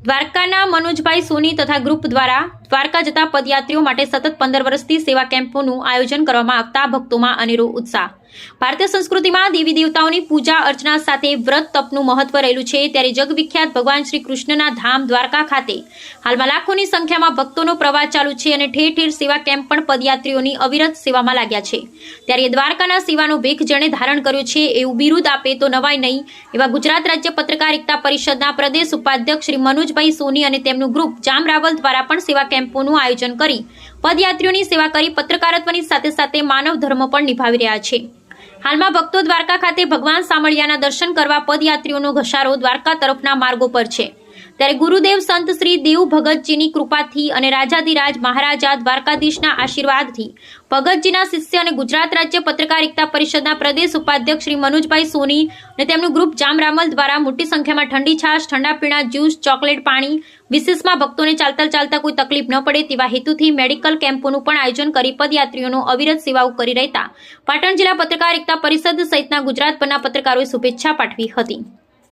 દ્વારકાના મનોજભાઈ સોની તથા ગ્રુપ દ્વારા દ્વારકા જતા પદયાત્રીઓ માટે સતત પંદર વર્ષથી સેવા કેમ્પોનું આયોજન કરવામાં આવતા ભક્તોમાં અનેરો ઉત્સાહ. ભારતીય સંસ્કૃતિમાં દેવી દેવતાઓની પૂજા અર્ચના સાથે વ્રત તપનું મહત્વ રહેલું છે. ત્યારે જગવિખ્યાત ભગવાન શ્રી કૃષ્ણના ધામ દ્વારકા ખાતે હાલમાં લાખોની સંખ્યામાં ભક્તોનો પ્રવાહ ચાલુ છે અને ઠેર ઠેર સેવા કેમ્પ પણ પદયાત્રીઓની અવિરત સેવામાં લાગ્યા છે. ત્યારે દ્વારકાના સેવાનો ભેખ જેણે ધારણ કર્યો છે એવું બિરુદ આપે તો નવાય નહીં એવા ગુજરાત રાજ્ય પત્રકાર એકતા પરિષદના પ્રદેશ ઉપાધ્યક્ષ શ્રી મનોજભાઈ સોની અને તેમનું ગ્રુપ જામ રાવલ દ્વારા પણ સેવા કેમ્પોનું આયોજન કરી પદયાત્રીઓની સેવા કરી પત્રકારત્વની સાથે સાથે માનવ ધર્મ પણ નિભાવી રહ્યા છે. હાલમાં ભક્તો દ્વારકા ખાતે ભગવાન સામળિયાના દર્શન કરવા પદયાત્રીઓનો ઘસારો દ્વારકા તરફના માર્ગો પર છે. ત્યારે ગુરુદેવ સંત શ્રી દેવ ભગતજીની કૃપાથી અને રાજાધિરાજ મહારાજા દ્વારકાધીશના આશીર્વાદથી ભગતજીના શિષ્ય અને ગુજરાત રાજ્ય પત્રકારિતા પરિષદના પ્રદેશ ઉપાધ્યક્ષ શ્રી મનોજભાઈ સોની અને તેમનું ગ્રુપ જામરામલ દ્વારા મોટી સંખ્યામાં ઠંડી છાશ, ઠંડા પીણા, જ્યુસ, ચોકલેટ પાણી, વિશેષમાં ભક્તોને ચાલતા ચાલતા કોઈ તકલીફ ન પડે તેવા હેતુથી મેડિકલ કેમ્પોનું પણ આયોજન કરી પદયાત્રીઓનો અવિરત સેવાઓ કરી રહેતા પાટણ જિલ્લા પત્રકાર પરિષદ સહિતના ગુજરાતભરના પત્રકારોએ શુભેચ્છા પાઠવી હતી.